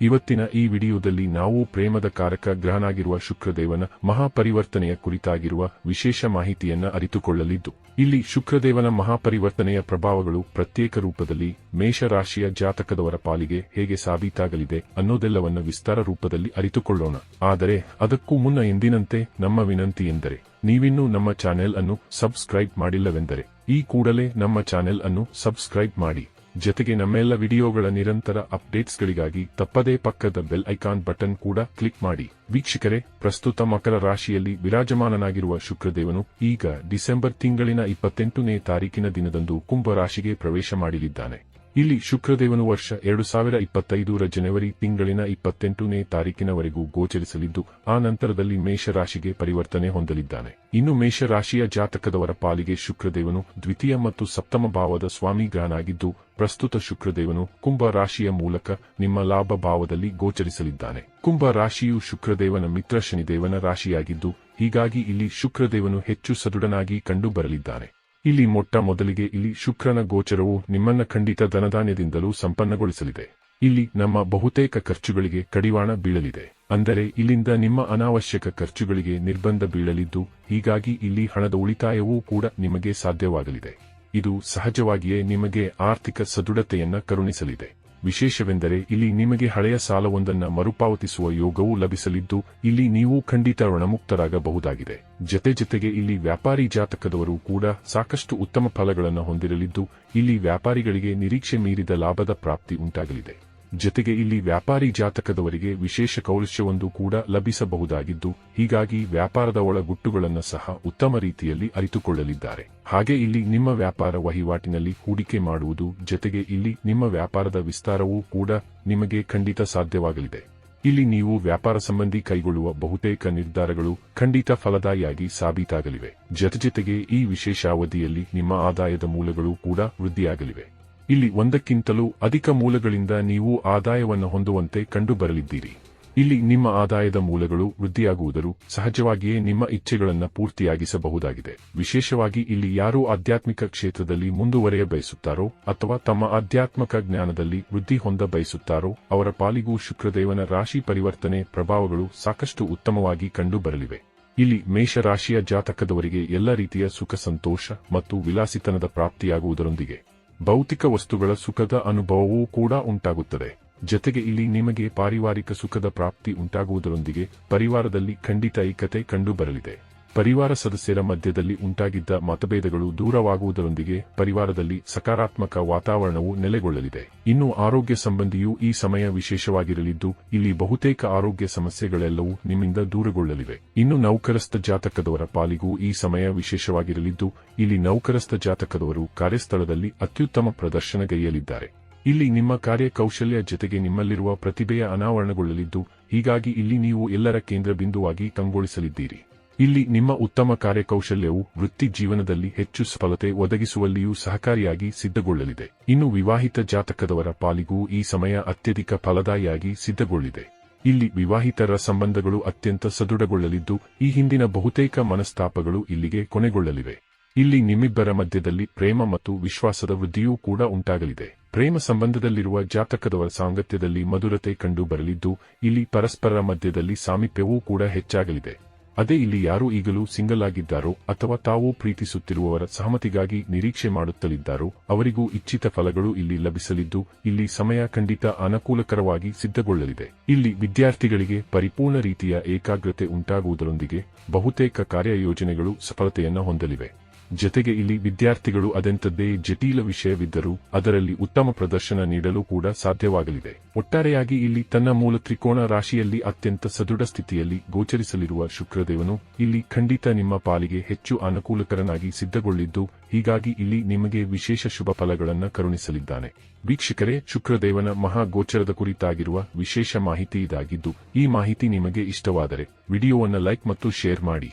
ಇವತ್ತಿನ ಈ ವಿಡಿಯೋದಲ್ಲಿ ನಾವು ಪ್ರೇಮದ ಕಾರಕ ಗ್ರಹನಾಗಿರುವ ಶುಕ್ರದೇವನ ಮಹಾಪರಿವರ್ತನೆಯ ಕುರಿತಾಗಿರುವ ವಿಶೇಷ ಮಾಹಿತಿಯನ್ನ ಅರಿತುಕೊಳ್ಳಲಿದ್ದು, ಇಲ್ಲಿ ಶುಕ್ರದೇವನ ಮಹಾಪರಿವರ್ತನೆಯ ಪ್ರಭಾವಗಳು ಪ್ರತ್ಯೇಕ ರೂಪದಲ್ಲಿ ಮೇಷರಾಶಿಯ ಜಾತಕದವರ ಪಾಲಿಗೆ ಹೇಗೆ ಸಾಬೀತಾಗಲಿದೆ ಅನ್ನೋದೆಲ್ಲವನ್ನ ವಿಸ್ತಾರ ರೂಪದಲ್ಲಿ ಅರಿತುಕೊಳ್ಳೋಣ. ಆದರೆ ಅದಕ್ಕೂ ಮುನ್ನ ಎಂದಿನಂತೆ ನಮ್ಮ ವಿನಂತಿ ಎಂದರೆ, ನೀವಿನ್ನೂ ನಮ್ಮ ಚಾನೆಲ್ ಅನ್ನು ಸಬ್ಸ್ಕ್ರೈಬ್ ಮಾಡಿಲ್ಲವೆಂದರೆ, ಈ ಕೂಡಲೇ ನಮ್ಮ ಚಾನೆಲ್ ಅನ್ನು ಸಬ್ಸ್ಕ್ರೈಬ್ ಮಾಡಿ. ಜೊತೆಗೆ ನಮ್ಮೆಲ್ಲ ವಿಡಿಯೋಗಳ ನಿರಂತರ ಅಪ್ಡೇಟ್ಸ್ಗಳಿಗಾಗಿ ತಪ್ಪದೇ ಪಕ್ಕದ ಬೆಲ್ ಐಕಾನ್ ಬಟನ್ ಕೂಡ ಕ್ಲಿಕ್ ಮಾಡಿ. ವೀಕ್ಷಕರೇ, ಪ್ರಸ್ತುತ ಮಕರ ರಾಶಿಯಲ್ಲಿ ವಿರಾಜಮಾನನಾಗಿರುವ ಶುಕ್ರದೇವನು ಈಗ ಡಿಸೆಂಬರ್ ತಿಂಗಳಿನ ಇಪ್ಪತ್ತೆಂಟನೇ ತಾರೀಕಿನ ದಿನದಂದು ಕುಂಭ ರಾಶಿಗೆ ಪ್ರವೇಶ ಮಾಡಲಿದ್ದಾನೆ. ಇಲ್ಲಿ ಶುಕ್ರದೇವನು ವರ್ಷ ಎರಡು ಸಾವಿರ ಇಪ್ಪತ್ತೈದರ ಜನವರಿ ತಿಂಗಳಿನ ಇಪ್ಪತ್ತೆಂಟನೇ ತಾರೀಕಿನವರೆಗೂ ಗೋಚರಿಸಲಿದ್ದು, ಆ ನಂತರದಲ್ಲಿ ಮೇಷರಾಶಿಗೆ ಪರಿವರ್ತನೆ ಹೊಂದಲಿದ್ದಾನೆ. ಇನ್ನು ಮೇಷರಾಶಿಯ ಜಾತಕದವರ ಪಾಲಿಗೆ ಶುಕ್ರದೇವನು ದ್ವಿತೀಯ ಮತ್ತು ಸಪ್ತಮ ಭಾವದ ಸ್ವಾಮಿ ಗ್ರಹನಾಗಿದ್ದು ಪ್ರಸ್ತುತ ಶುಕ್ರದೇವನು ಕುಂಭ ರಾಶಿಯ ಮೂಲಕ ನಿಮ್ಮ ಲಾಭ ಭಾವದಲ್ಲಿ ಗೋಚರಿಸಲಿದ್ದಾನೆ. ಕುಂಭ ರಾಶಿಯು ಶುಕ್ರದೇವನ ಮಿತ್ರ ಶನಿದೇವನ ರಾಶಿಯಾಗಿದ್ದು, ಹೀಗಾಗಿ ಇಲ್ಲಿ ಶುಕ್ರದೇವನು ಹೆಚ್ಚು ಸದೃಢನಾಗಿ ಕಂಡುಬರಲಿದ್ದಾನೆ. ಇಲ್ಲಿ ಮೊಟ್ಟ ಮೊದಲಿಗೆ ಇಲ್ಲಿ ಶುಕ್ರನ ಗೋಚರವು ನಿಮ್ಮನ್ನ ಖಂಡಿತ ಧನಧಾನ್ಯದಿಂದಲೂ ಸಂಪನ್ನಗೊಳಿಸಲಿದೆ. ಇಲ್ಲಿ ನಮ್ಮ ಬಹುತೇಕ ಖರ್ಚುಗಳಿಗೆ ಕಡಿವಾಣ ಬೀಳಲಿದೆ. ಅಂದರೆ ಇಲ್ಲಿಂದ ನಿಮ್ಮ ಅನಾವಶ್ಯಕ ಖರ್ಚುಗಳಿಗೆ ನಿರ್ಬಂಧ ಬೀಳಲಿದ್ದು, ಹೀಗಾಗಿ ಇಲ್ಲಿ ಹಣದ ಉಳಿತಾಯವೂ ಕೂಡ ನಿಮಗೆ ಸಾಧ್ಯವಾಗಲಿದೆ. ಇದು ಸಹಜವಾಗಿಯೇ ನಿಮಗೆ ಆರ್ಥಿಕ ಸದೃಢತೆಯನ್ನ ಕರುಣಿಸಲಿದೆ. ವಿಶೇಷವೆಂದರೆ ಇಲ್ಲಿ ನಿಮಗೆ ಹಳೆಯ ಸಾಲವೊಂದನ್ನು ಮರುಪಾವತಿಸುವ ಯೋಗವೂ ಲಭಿಸಲಿದ್ದು, ಇಲ್ಲಿ ನೀವು ಖಂಡಿತ ಋಣಮುಕ್ತರಾಗಬಹುದಾಗಿದೆ. ಜತೆ ಜತೆಗೆ ಇಲ್ಲಿ ವ್ಯಾಪಾರಿ ಜಾತಕದವರು ಕೂಡ ಸಾಕಷ್ಟು ಉತ್ತಮ ಫಲಗಳನ್ನು ಹೊಂದಿರಲಿದ್ದು, ಇಲ್ಲಿ ವ್ಯಾಪಾರಿಗಳಿಗೆ ನಿರೀಕ್ಷೆ ಮೀರಿದ ಲಾಭದ ಪ್ರಾಪ್ತಿ ಉಂಟಾಗಲಿದೆ. ಜತೆಗೆ ಇಲ್ಲಿ ವ್ಯಾಪಾರಿ ಜಾತಕದವರಿಗೆ ವಿಶೇಷ ಕೌಶಲ್ಯವೊಂದು ಕೂಡ ಲಭಿಸಬಹುದಾಗಿದ್ದು, ಹೀಗಾಗಿ ವ್ಯಾಪಾರದ ಒಳಗುಟ್ಟುಗಳನ್ನು ಸಹ ಉತ್ತಮ ರೀತಿಯಲ್ಲಿ ಅರಿತುಕೊಳ್ಳಲಿದ್ದಾರೆ. ಹಾಗೆ ಇಲ್ಲಿ ನಿಮ್ಮ ವ್ಯಾಪಾರ ವಹಿವಾಟಿನಲ್ಲಿ ಹೂಡಿಕೆ ಮಾಡುವುದು, ಜತೆಗೆ ಇಲ್ಲಿ ನಿಮ್ಮ ವ್ಯಾಪಾರದ ವಿಸ್ತಾರವೂ ಕೂಡ ನಿಮಗೆ ಖಂಡಿತ ಸಾಧ್ಯವಾಗಲಿದೆ. ಇಲ್ಲಿ ನೀವು ವ್ಯಾಪಾರ ಸಂಬಂಧಿ ಕೈಗೊಳ್ಳುವ ಬಹುತೇಕ ನಿರ್ಧಾರಗಳು ಖಂಡಿತ ಫಲದಾಯಿಯಾಗಿ ಸಾಬೀತಾಗಲಿವೆ. ಜತೆಜತೆಗೆ ಈ ವಿಶೇಷ ಅವಧಿಯಲ್ಲಿ ನಿಮ್ಮ ಆದಾಯದ ಮೂಲಗಳು ಕೂಡ ವೃದ್ಧಿಯಾಗಲಿವೆ. ಇಲ್ಲಿ ಒಂದಕ್ಕಿಂತಲೂ ಅಧಿಕ ಮೂಲಗಳಿಂದ ನೀವು ಆದಾಯವನ್ನು ಹೊಂದುವಂತೆ ಕಂಡುಬರಲಿದ್ದೀರಿ. ಇಲ್ಲಿ ನಿಮ್ಮ ಆದಾಯದ ಮೂಲಗಳು ವೃದ್ಧಿಯಾಗುವುದರು ಸಹಜವಾಗಿಯೇ ನಿಮ್ಮ ಇಚ್ಛೆಗಳನ್ನು ಪೂರ್ತಿಯಾಗಿಸಬಹುದಾಗಿದೆ. ವಿಶೇಷವಾಗಿ ಇಲ್ಲಿ ಯಾರು ಆಧ್ಯಾತ್ಮಿಕ ಕ್ಷೇತ್ರದಲ್ಲಿ ಮುಂದುವರೆಯ ಬಯಸುತ್ತಾರೋ ಅಥವಾ ತಮ್ಮ ಆಧ್ಯಾತ್ಮಕ ಜ್ಞಾನದಲ್ಲಿ ವೃದ್ಧಿ ಹೊಂದ ಬಯಸುತ್ತಾರೋ ಅವರ ಪಾಲಿಗೂ ಶುಕ್ರದೇವನ ರಾಶಿ ಪರಿವರ್ತನೆ ಪ್ರಭಾವಗಳು ಸಾಕಷ್ಟು ಉತ್ತಮವಾಗಿ ಕಂಡುಬರಲಿವೆ. ಇಲ್ಲಿ ಮೇಷರಾಶಿಯ ಜಾತಕದವರಿಗೆ ಎಲ್ಲ ರೀತಿಯ ಸುಖ, ಸಂತೋಷ ಮತ್ತು ವಿಲಾಸಿತನದ ಪ್ರಾಪ್ತಿಯಾಗುವುದರೊಂದಿಗೆ. ಭೌತಿಕ ವಸ್ತುಗಳ ಸುಖದ ಅನುಭವವೂ ಕೂಡ ಉಂಟಾಗುತ್ತದೆ. ಜತೆಗೆ ಇಲ್ಲಿ ನಿಮಗೆ ಪಾರಿವಾರಿಕ ಸುಖದ ಪ್ರಾಪ್ತಿ ಉಂಟಾಗುವುದರೊಂದಿಗೆ ಪರಿವಾರದಲ್ಲಿ ಖಂಡಿತ ಐಕ್ಯತೆ ಕಂಡುಬರಲಿದೆ. ಪರಿವಾರ ಸದಸ್ಯರ ಮಧ್ಯದಲ್ಲಿ ಉಂಟಾಗಿದ್ದ ಮತಭೇದಗಳು ದೂರವಾಗುವುದರೊಂದಿಗೆ ಪರಿವಾರದಲ್ಲಿ ಸಕಾರಾತ್ಮಕ ವಾತಾವರಣವು ನೆಲೆಗೊಳ್ಳಲಿದೆ. ಇನ್ನು ಆರೋಗ್ಯ ಸಂಬಂಧಿಯೂ ಈ ಸಮಯ ವಿಶೇಷವಾಗಿರಲಿದ್ದು, ಇಲ್ಲಿ ಬಹುತೇಕ ಆರೋಗ್ಯ ಸಮಸ್ಯೆಗಳೆಲ್ಲವೂ ನಿಮ್ಮಿಂದ ದೂರಗೊಳ್ಳಲಿವೆ. ಇನ್ನು ನೌಕರಸ್ಥ ಜಾತಕದವರ ಪಾಲಿಗೂ ಈ ಸಮಯ ವಿಶೇಷವಾಗಿರಲಿದ್ದು, ಇಲ್ಲಿ ನೌಕರಸ್ಥ ಜಾತಕದವರು ಕಾರ್ಯಸ್ಥಳದಲ್ಲಿ ಅತ್ಯುತ್ತಮ ಪ್ರದರ್ಶನಗೈಯಲಿದ್ದಾರೆ ಇಲ್ಲಿ ನಿಮ್ಮ ಕಾರ್ಯಕೌಶಲ್ಯ ಜತೆಗೆ ನಿಮ್ಮಲ್ಲಿರುವ ಪ್ರತಿಭೆಯ ಅನಾವರಣಗೊಳ್ಳಲಿದ್ದು, ಹೀಗಾಗಿ ಇಲ್ಲಿ ನೀವು ಎಲ್ಲರ ಕೇಂದ್ರ ಬಿಂದುವಾಗಿ ಕಂಗೊಳಿಸಲಿದ್ದೀರಿ. ಇಲ್ಲಿ ನಿಮ್ಮ ಉತ್ತಮ ಕಾರ್ಯಕೌಶಲ್ಯವು ವೃತ್ತಿ ಜೀವನದಲ್ಲಿ ಹೆಚ್ಚು ಸಫಲತೆ ಒದಗಿಸುವಲ್ಲಿಯೂ ಸಹಕಾರಿಯಾಗಿ ಸಿದ್ಧಗೊಳ್ಳಲಿದೆ. ಇನ್ನು ವಿವಾಹಿತ ಜಾತಕದವರ ಪಾಲಿಗೂ ಈ ಸಮಯ ಅತ್ಯಧಿಕ ಫಲದಾಯಿಯಾಗಿ ಸಿದ್ಧಗೊಳ್ಳಿದೆ. ಇಲ್ಲಿ ವಿವಾಹಿತರ ಸಂಬಂಧಗಳು ಅತ್ಯಂತ ಸದೃಢಗೊಳ್ಳಲಿದ್ದು, ಈ ಹಿಂದಿನ ಬಹುತೇಕ ಮನಸ್ತಾಪಗಳು ಇಲ್ಲಿಗೆ ಕೊನೆಗೊಳ್ಳಲಿವೆ. ಇಲ್ಲಿ ನಿಮ್ಮಿಬ್ಬರ ಮಧ್ಯದಲ್ಲಿ ಪ್ರೇಮ ಮತ್ತು ವಿಶ್ವಾಸದ ವೃದ್ಧಿಯೂ ಕೂಡ ಉಂಟಾಗಲಿದೆ. ಪ್ರೇಮ ಸಂಬಂಧದಲ್ಲಿರುವ ಜಾತಕದವರ ಸಾಂಗತ್ಯದಲ್ಲಿ ಮಧುರತೆ ಕಂಡು ಬರಲಿದ್ದು ಇಲ್ಲಿ ಪರಸ್ಪರರ ಮಧ್ಯದಲ್ಲಿ ಸಾಮೀಪ್ಯವೂ ಕೂಡ ಹೆಚ್ಚಾಗಲಿದೆ. ಅದೇ ಇಲ್ಲಿ ಯಾರು ಈಗಲೂ ಸಿಂಗಲ್ ಆಗಿದ್ದಾರೋ ಅಥವಾ ತಾವು ಪ್ರೀತಿಸುತ್ತಿರುವವರ ಸಹಮತಿಗಾಗಿ ನಿರೀಕ್ಷೆ ಮಾಡುತ್ತಲಿದ್ದಾರೋ, ಅವರಿಗೂ ಇಚ್ಛಿತ ಫಲಗಳು ಇಲ್ಲಿ ಲಭಿಸಲಿದ್ದು, ಇಲ್ಲಿ ಸಮಯ ಖಂಡಿತ ಅನುಕೂಲಕರವಾಗಿ ಸಿದ್ಧಗೊಳ್ಳಲಿದೆ. ಇಲ್ಲಿ ವಿದ್ಯಾರ್ಥಿಗಳಿಗೆ ಪರಿಪೂರ್ಣ ರೀತಿಯ ಏಕಾಗ್ರತೆ ಉಂಟಾಗುವುದರೊಂದಿಗೆ ಬಹುತೇಕ ಕಾರ್ಯಯೋಜನೆಗಳು ಸಫಲತೆಯನ್ನು ಹೊಂದಲಿವೆ. ಜತೆಗೆ ಇಲ್ಲಿ ವಿದ್ಯಾರ್ಥಿಗಳು ಅದೆಂಥದ್ದೇ ಜಟಿಲ ವಿಷಯವಿದ್ದರೂ ಅದರಲ್ಲಿ ಉತ್ತಮ ಪ್ರದರ್ಶನ ನೀಡಲು ಕೂಡ ಸಾಧ್ಯವಾಗಲಿದೆ. ಒಟ್ಟಾರೆಯಾಗಿ ಇಲ್ಲಿ ತನ್ನ ಮೂಲ ತ್ರಿಕೋಣ ರಾಶಿಯಲ್ಲಿ ಅತ್ಯಂತ ಸದೃಢ ಸ್ಥಿತಿಯಲ್ಲಿ ಗೋಚರಿಸಲಿರುವ ಶುಕ್ರದೇವನು ಇಲ್ಲಿ ಖಂಡಿತ ನಿಮ್ಮ ಪಾಲಿಗೆ ಹೆಚ್ಚು ಅನುಕೂಲಕರನಾಗಿ ಸಿದ್ಧಗೊಳ್ಳಿದ್ದು, ಹೀಗಾಗಿ ಇಲ್ಲಿ ನಿಮಗೆ ವಿಶೇಷ ಶುಭ ಫಲಗಳನ್ನು ಕರುಣಿಸಲಿದ್ದಾನೆ. ವೀಕ್ಷಕರೇ, ಶುಕ್ರದೇವನ ಮಹಾ ಗೋಚರದ ಕುರಿತಾಗಿರುವ ವಿಶೇಷ ಮಾಹಿತಿ ಇದಾಗಿದ್ದು, ಈ ಮಾಹಿತಿ ನಿಮಗೆ ಇಷ್ಟವಾದರೆ ವಿಡಿಯೋವನ್ನು ಲೈಕ್ ಮತ್ತು ಶೇರ್ ಮಾಡಿ.